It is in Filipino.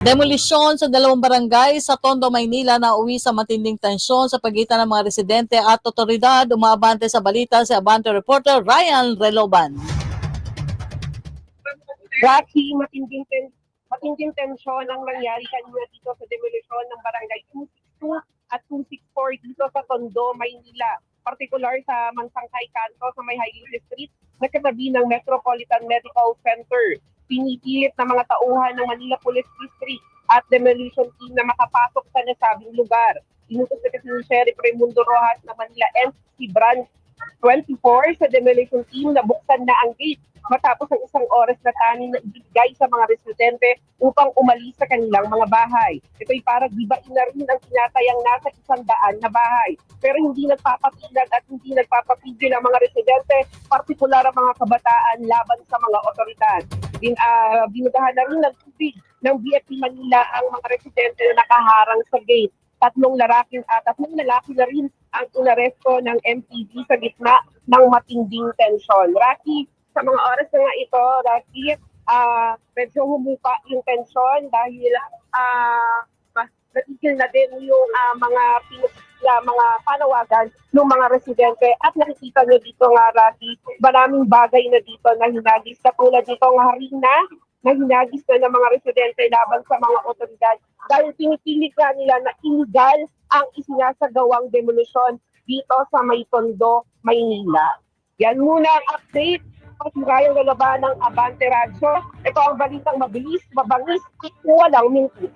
Demolisyon sa dalawang barangay sa Tondo, Maynila na uwi sa matinding tensyon sa pagitan ng mga residente at otoridad. Umabante sa balita si Abante reporter Ryan Reloban. Rocky, matinding, ten, matinding tensyon ang nangyari kanina dito sa demolisyon ng barangay 262 at 264 dito sa Tondo, Maynila. Particular sa Mansangkay Kanto sa may Highway Street na katabi ng Metropolitan Medical Center. Pinipilit ng mga tauhan ng Manila Police District at demolition team na makapasok sa nasabing lugar. Inutos na kasi ni Sheriff Raimundo Rojas na Manila NCC Branch 24 sa demolition team na buksan na ang gate matapos ang isang oras na tani na ibigay sa mga residente upang umalis sa kanilang mga bahay. Ito'y para gibain na rin ang tinatayang nasa isang daan na bahay. Pero hindi nagpapapilan at hindi nagpapapigil ang mga residente, partikular ang mga kabataan laban sa mga otoridad. Bin, uh, binugahan na rin ng tubig ng BFP Manila ang mga residente na nakaharang sa gate tatlong lalaking at tatlong lalaki na rin ang inaresto ng MPD sa gitna ng matinding tensyon. Rocky, sa mga oras na nga ito, Rocky, ah medyo humupa yung tensyon dahil ah mas natigil na din yung ah, mga na mga panawagan ng mga residente at nakikita nyo dito nga Rocky, maraming bagay na dito na hinagis katulad dito ng harina na hinagis na ng mga residente laban sa mga otoridad dahil pinipilit nga nila na illegal ang isinasagawang demolusyon dito sa Maytondo, Maynila. Yan muna ang update. Pasirayang lalaban ng Abante Radyo. Ito ang balitang mabilis, mabangis, walang mintis.